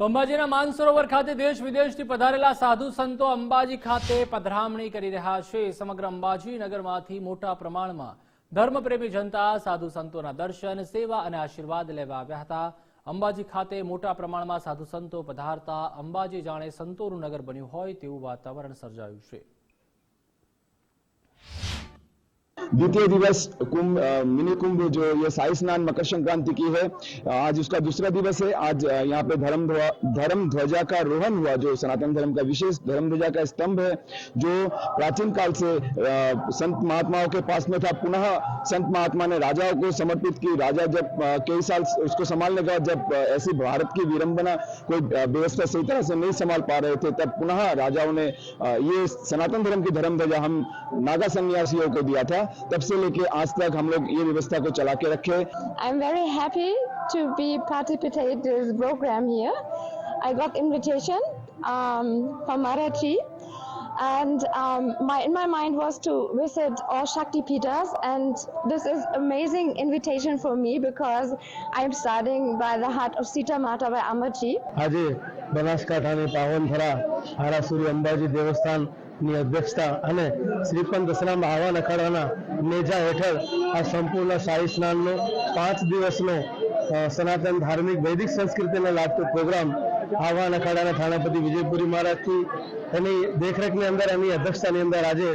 તો અંબાજીના માનસરોવર ખાતે દેશ વિદેશથી પધારેલા સાધુ સંતો અંબાજી ખાતે પધરામણી કરી રહ્યા છે. સમગ્ર અંબાજી નગરમાંથી મોટા પ્રમાણમાં ધર્મપ્રેમી જનતા સાધુ સંતોના દર્શન, સેવા અને આશીર્વાદ લેવા આવ્યા હતા. અંબાજી ખાતે મોટા પ્રમાણમાં સાધુ સંતો પધારતા અંબાજી જાણે સંતોનું નગર બન્યું હોય તેવું વાતાવરણ સર્જાયું છે. द्वितीय दिवस कुंभ मिनी कुंभ जो ये साई स्नान मकर संक्रांति की है, आज उसका दूसरा दिवस है, आज यहाँ पे धर्म धर्म ध्वजा का रोहन हुआ, जो सनातन धर्म का विशेष धर्म ध्वजा का स्तंभ है, जो प्राचीन काल से संत महात्माओं के पास में था, पुनः संत महात्मा ने राजाओं को समर्पित की, राजा जब कई साल उसको संभालने का जब ऐसी भारत की विडंबना कोई व्यवस्था सही तरह से नहीं संभाल पा रहे थे, तब पुनः राजाओं ने ये सनातन धर्म की धर्म ध्वजा हम नागा सन्यासियों को दिया था तब से लेके आज तक हम लोग ये व्यवस्था को चला के रखे I'm very happy to be participate this program here. I got invitation um, from Marathi and um, my in my mind was to visit all Shakti Pitas and this is amazing invitation for me because I'm studying by the heart of Sita Mata by Amarji. આજે બનાસકાંઠાની પાવનથરા હારાસુરી અંબાજી દેવસ્થાનની અધ્યક્ષતા અને શ્રીપંત દસરામ આહવાન અખાડાના નેજા હેઠળ આ સંપૂર્ણ શાહી સ્નાનનો પાંચ દિવસનો અ, સનાતન ધાર્મિક વૈદિક સંસ્કૃતિને લાગતો પ્રોગ્રામ આહવાન અખાડાના થાણાપતિ વિજયપુરી મહારાજથી એની દેખરેખની અંદર એની અધ્યક્ષતાની અંદર આજે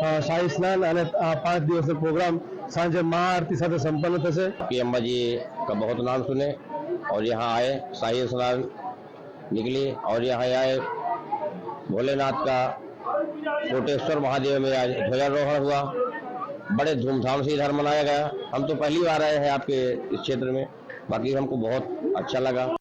અ, શાહી સ્નાન અને આ પાંચ દિવસનો પ્રોગ્રામ સાંજે મહાઆરતી સાથે સંપન્ન થશે कि अम्बा जी का बहुत नाम सुने और यहाँ आए शाही स्नान निकली और यहाँ आए भोलेनाथ का कोटेश्वर महादेव में आज ध्वजारोहण हुआ। बड़े धूमधाम से इधर मनाया गया। हम तो पहली बार आए हैं आपके इस क्षेत्र में। बाकी हमको बहुत अच्छा लगा।